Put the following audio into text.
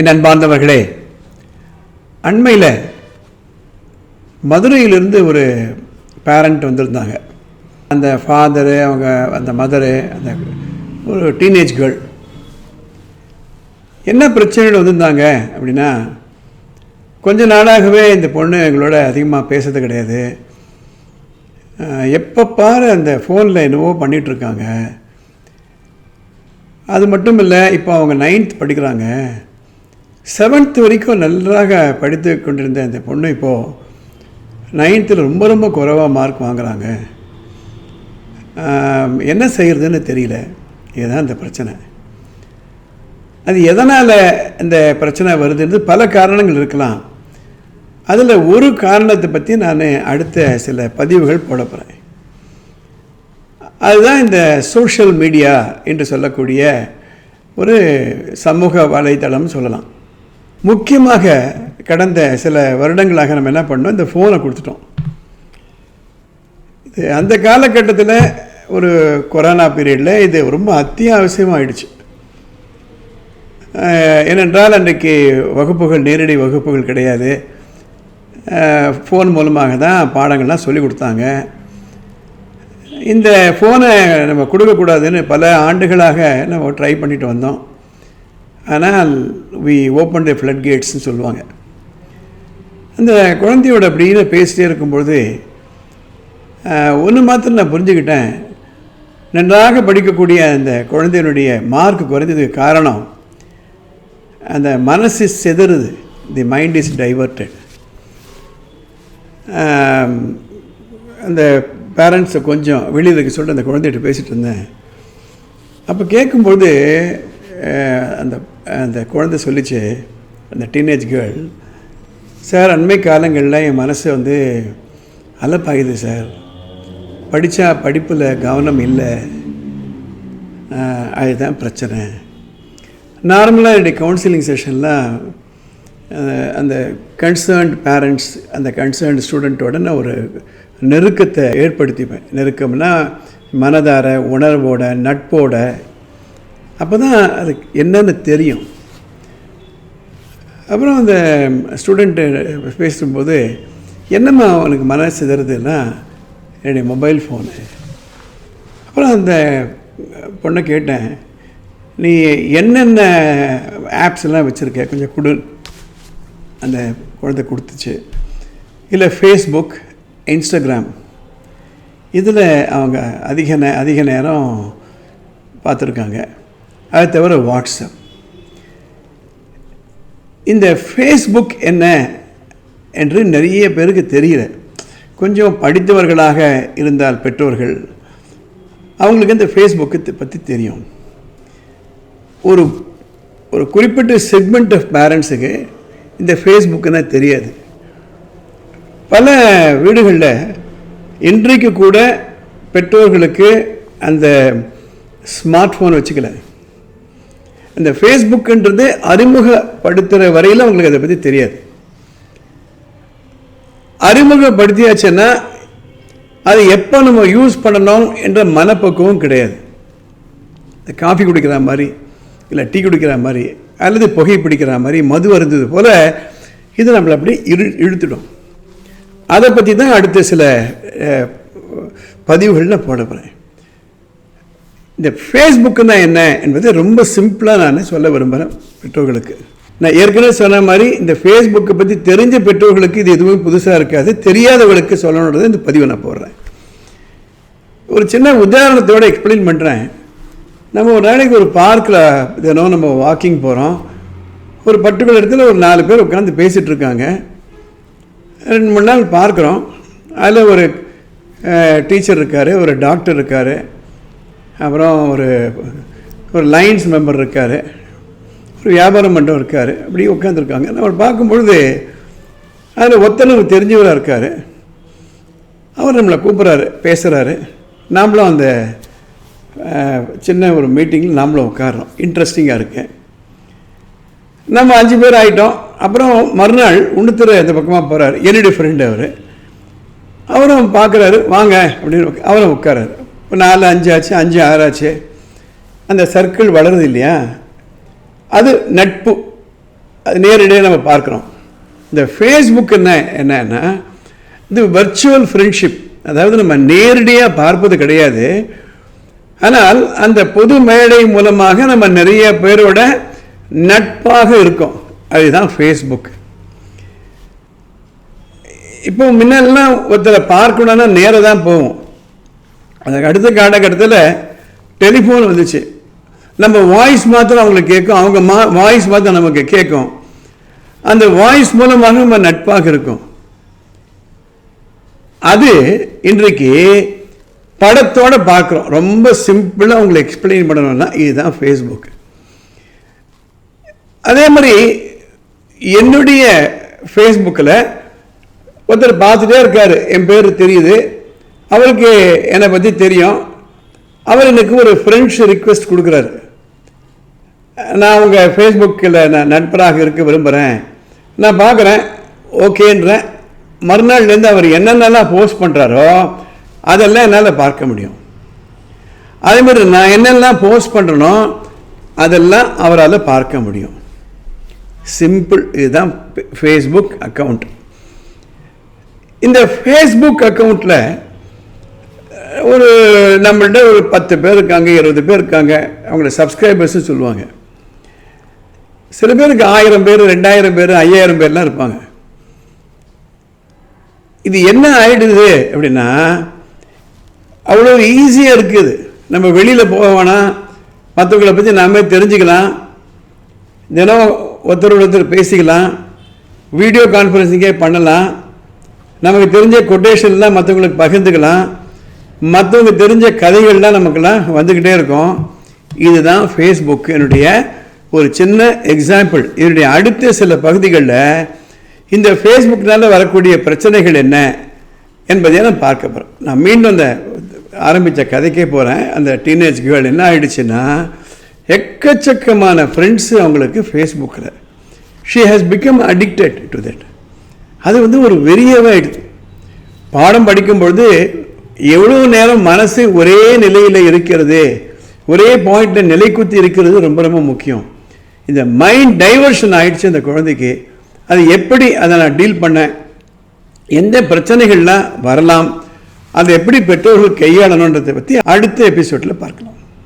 என் அன்பார்ந்தவர்களே அண்மையில் மதுரையிலிருந்து ஒரு பேரண்ட் வந்திருந்தாங்க. அந்த ஃபாதரு அவங்க அந்த மதரு அந்த ஒரு டீனேஜ் கேர்ள் என்ன பிரச்சனைகள் வந்திருந்தாங்க அப்படின்னா கொஞ்ச நாளாகவே இந்த பொண்ணு எங்களோட அதிகமாக பேசுறது கிடையாது. எப்போ பாரு அந்த ஃபோனில் என்னவோ பண்ணிகிட்ருக்காங்க அது மட்டும் இல்லை இப்போ அவங்க நைன்த் படிக்கிறாங்க. செவன்த் வரைக்கும் நன்றாக படித்து கொண்டிருந்த அந்த பொண்ணு இப்போது நைன்த்தில் ரொம்ப ரொம்ப குறைவாக மார்க் வாங்குறாங்க. என்ன செய்கிறதுன்னு தெரியல. இதுதான் இந்த பிரச்சனை. அது எதனால் இந்த பிரச்சனை வருதுன்றது பல காரணங்கள் இருக்கலாம். அதில் ஒரு காரணத்தை பற்றி நான் அடுத்த சில பதிவுகள் போட போகிறேன் அதுதான் இந்த சோஷியல் மீடியா என்று சொல்லக்கூடிய ஒரு சமூக வலைத்தளம் சொல்லலாம். முக்கியமாக கடந்த சில வருடங்களாக நம்ம என்ன பண்ணோம்? இந்த ஃபோனை கொடுத்துட்டோம். இது அந்த காலகட்டத்தில் ஒரு கொரோனா பீரியடில் இது ரொம்ப அத்தியாவசியமாகிடுச்சு ஏனென்றால் அன்றைக்கு வகுப்புகள் நேரடி வகுப்புகள் கிடையாது. ஃபோன் மூலமாக தான் பாடங்கள்லாம் சொல்லி கொடுத்தாங்க. இந்த ஃபோனை நம்ம கொடுக்கக்கூடாதுன்னு பல ஆண்டுகளாக நம்ம ட்ரை பண்ணிட்டு வந்தோம். ஆனால் வி ஓப்பன் டே ஃப்ளட் கேட்ஸ்ன்னு சொல்லுவாங்க. அந்த குழந்தையோட அப்படின்னு பேசிட்டே இருக்கும்பொழுது ஒன்று மாத்திரம் நான் புரிஞ்சுக்கிட்டேன். நன்றாக படிக்கக்கூடிய அந்த குழந்தையினுடைய மார்க் குறைஞ்சதுக்கு காரணம் அந்த மனசு செதறுது. தி மைண்ட் இஸ் டைவர்டட் அந்த பேரண்ட்ஸை கொஞ்சம் வெளியில் இருக்க சொல்லிட்டு அந்த குழந்தைகிட்ட பேசிகிட்டு இருந்தேன். அப்போ கேட்கும்பொழுது அந்த அந்த குழந்தை சொல்லிச்சு அந்த டீனேஜ் கேர்ள் சார் அண்மை காலங்களில் என் மனசு வந்து அலப்பாகுது சார் படித்தா படிப்பில் கவனம் இல்லை. அதுதான் பிரச்சனை. நார்மலாக என்னுடைய கவுன்சிலிங் செஷன்லாம் அந்த கன்சர்ன்ட் பேரண்ட்ஸ் அந்த கன்சர்ன்ட் ஸ்டூடெண்ட்டோட நான் ஒரு நெருக்கத்தை ஏற்படுத்திப்பேன். நெருக்கம்னா மனதார உணர்வோட நட்போட அப்போ தான் அது என்னன்னு தெரியும். அப்புறம் அந்த ஸ்டூடெண்ட்டு பேசும்போது என்னம்மா அவனுக்கு மனசு சிதறதுன்னா என்னுடைய மொபைல் ஃபோனு அப்புறம் அந்த பொண்ணை கேட்டேன் நீ என்னென்ன ஆப்ஸ் எல்லாம் வச்சுருக்க? கொஞ்சம் கொடு. அந்த குழந்தை கொடுத்துச்சு. இல்லை ஃபேஸ்புக் இன்ஸ்டாகிராம் இதில் அவங்க அதிக நே அதிக நேரம் பார்த்துருக்காங்க. அது தவிர வாட்ஸ்அப். இந்த ஃபேஸ்புக் என்ன என்று நிறைய பேருக்கு தெரியல. கொஞ்சம் படித்தவர்களாக இருந்தால் பெற்றோர்கள் அவங்களுக்கு இந்த ஃபேஸ்புக்கு பற்றி தெரியும். ஒரு ஒரு குறிப்பிட்ட செக்மெண்ட் ஆஃப் பேரண்ட்ஸுக்கு இந்த ஃபேஸ்புக்குன்னா தெரியாது. பல வீடுகளில் இன்றைக்கு கூட பெற்றோர்களுக்கு அந்த ஸ்மார்ட் ஃபோன் வச்சுக்கல. அந்த ஃபேஸ்புக்குன்றது அறிமுகப்படுத்துகிற வரையில் அவங்களுக்கு அதை பற்றி தெரியாது. அறிமுகப்படுத்தியாச்சுன்னா அது எப்போ நம்ம யூஸ் பண்ணணும் என்ற மனப்பக்குவம் கிடையாது. இந்த காஃபி குடிக்கிற மாதிரி இல்லை டீ குடிக்கிற மாதிரி அல்லது புகை பிடிக்கிற மாதிரி மது அருந்தது போல் இது நம்மளை அப்படி இழு இழுத்துடும். அதை பற்றி தான் அடுத்த சில பதிவுகளில் போட போகிறேன் இந்த ஃபேஸ்புக்குன்னா என்ன என்பது ரொம்ப சிம்பிளாக நான் சொல்ல விரும்புகிறேன் பெற்றோர்களுக்கு. நான் ஏற்கனவே சொன்ன மாதிரி இந்த ஃபேஸ்புக்கை பற்றி தெரிஞ்ச பெற்றோர்களுக்கு இது எதுவும் புதுசாக இருக்காது. தெரியாதவர்களுக்கு சொல்லணுன்றது இந்த பதிவை நான் போடுறேன். ஒரு சின்ன உதாரணத்தோடு எக்ஸ்பிளைன் பண்ணுறேன் நம்ம ஒரு நாளைக்கு ஒரு பார்க்கில் தினம் நம்ம வாக்கிங் போகிறோம் ஒரு பர்டிகுலர் இடத்துல ஒரு நாலு பேர் உட்காந்து பேசிகிட்டு இருக்காங்க. ரெண்டு மூணு நாள் பார்க்குறோம். அதில் ஒரு டீச்சர் இருக்கார் ஒரு டாக்டர் இருக்கார். அப்புறம் ஒரு ஒரு லைன்ஸ் மெம்பர் இருக்கார். ஒரு வியாபாரம் மன்றம் இருக்கார். அப்படி உட்காந்துருக்காங்க நம்ம பார்க்கும்பொழுது அதில் ஒத்தனவர் தெரிஞ்சவராக இருக்கார். அவர் நம்மளை கூப்பிட்றாரு பேசுகிறாரு நாம்ளும் அந்த சின்ன ஒரு மீட்டிங்கில் நாம்ளும் உட்காரோம் இன்ட்ரெஸ்டிங்காக இருக்கு. நம்ம அஞ்சு பேர் ஆகிட்டோம் அப்புறம் மறுநாள் உண்ணுத்துறை அந்த பக்கமாக போகிறார் என்னுடைய ஃப்ரெண்டு அவர். அவரும் பார்க்குறாரு. வாங்க. அப்படின்னு அவரும் உட்காராரு இப்போ நாலு அஞ்சு ஆச்சு அஞ்சு ஆறாச்சு அந்த சர்க்கிள் வளருது இல்லையா? அது நட்பு. அது நேரடியாக நம்ம பார்க்குறோம். இந்த ஃபேஸ்புக் என்ன என்னன்னா இது வர்ச்சுவல் ஃப்ரெண்ட்ஷிப் அதாவது நம்ம நேரடியாக பார்ப்பது கிடையாது. ஆனால் அந்த பொது மேடை மூலமாக நம்ம நிறைய பேரோட நட்பாக இருக்கோம். அதுதான் ஃபேஸ்புக் இப்போ முன்னெல்லாம் ஒருத்தரை பார்க்கணுன்னா நேராக தான் போவோம். அதுக்கு அடுத்த காலகட்டத்தில் டெலிஃபோன் வந்துச்சு. நம்ம வாய்ஸ் மாத்திரம் அவங்களுக்கு கேட்கும். அவங்க மா வாய்ஸ் மாத்திரம் நமக்கு கேட்கும். அந்த வாய்ஸ் மூலமாக நம்ம நட்பாக இருக்கும். அது இன்றைக்கு படத்தோட பார்க்குறோம் ரொம்ப சிம்பிளாக அவங்களை எக்ஸ்பிளைன் பண்ணணும்னா இதுதான் ஃபேஸ்புக் அதே மாதிரி என்னுடைய ஃபேஸ்புக்கில் ஒருத்தர் பார்த்துட்டே இருக்கார். என் பேர் தெரியுது. அவருக்கு என்னை பற்றி தெரியும். அவர் எனக்கு ஒரு ஃப்ரெண்ட்ஸ் ரிக்வெஸ்ட் கொடுக்குறாரு. நான் உங்கள் ஃபேஸ்புக்கில் நான் நண்பராக இருக்க விரும்புகிறேன் நான் பார்க்குறேன் ஓகேன்றேன். மறுநாள்லேருந்து அவர் என்னென்னலாம் போஸ்ட் பண்ணுறாரோ அதெல்லாம் என்னால் பார்க்க முடியும். அதே மாதிரி நான் என்னெல்லாம் போஸ்ட் பண்ணுறனோ அதெல்லாம் அவரால் பார்க்க முடியும். சிம்பிள் இதுதான் ஃபேஸ்புக் அக்கவுண்ட் இந்த ஃபேஸ்புக் அக்கௌண்ட்டில் ஒரு நம்மள்கிட்ட ஒரு பத்து பேர் இருக்காங்க இருபது பேர் இருக்காங்க. அவங்கள சப்ஸ்கிரைபர்ஸ் சொல்லுவாங்க. சில பேருக்கு ஆயிரம் பேர் ரெண்டாயிரம் பேர் ஐயாயிரம் பேர்லாம் இருப்பாங்க. இது என்ன ஆகிடுது அப்படின்னா அவ்வளோ ஈஸியாக இருக்குது. நம்ம வெளியில் போக வேணாம். மற்றவங்களை பற்றி நாமே தெரிஞ்சுக்கலாம். தினம் ஒருத்தர் ஒருத்தர் பேசிக்கலாம். வீடியோ கான்ஃபரன்சிங்கே பண்ணலாம். நமக்கு தெரிஞ்ச கொட்டேஷன்லாம் மற்றவங்களுக்கு பகிர்ந்துக்கலாம். மற்றவங்க தெரிஞ்ச கதைகள்லாம் நமக்கெல்லாம் வந்துக்கிட்டே இருக்கும். இதுதான் ஃபேஸ்புக் என்னுடைய ஒரு சின்ன எக்ஸாம்பிள் என்னுடைய அடுத்த சில பகுதிகளில் இந்த ஃபேஸ்புக்னால வரக்கூடிய பிரச்சனைகள் என்ன என்பதை நான் பார்க்க போகிறேன் நான் மீண்டும் அந்த ஆரம்பித்த கதைக்கே போகிறேன் அந்த டீனேஜ் கேர்ள் என்ன ஆயிடுச்சுன்னா எக்கச்சக்கமான ஃப்ரெண்ட்ஸு அவங்களுக்கு ஃபேஸ்புக்கில் she has become addicted to that அது வந்து ஒரு வெறியவே ஆகிடுது பாடம் படிக்கும் பொழுது எவ்வளோ நேரம் மனசு ஒரே நிலையில் இருக்கிறது ஒரே பாயிண்டில் நிலைக்குத்தி இருக்கிறது ரொம்ப ரொம்ப முக்கியம். இந்த மைண்ட் டைவர்ஷன் ஆயிடுச்சு அந்த குழந்தைக்கு. அது எப்படி அதை நான் டீல் பண்ணேன்? எந்த பிரச்சனைகள்லாம் வரலாம்? அதை எப்படி பெற்றோர்கள் கையாளணுன்றதை பற்றி அடுத்த எபிசோடில் பார்க்கலாம்.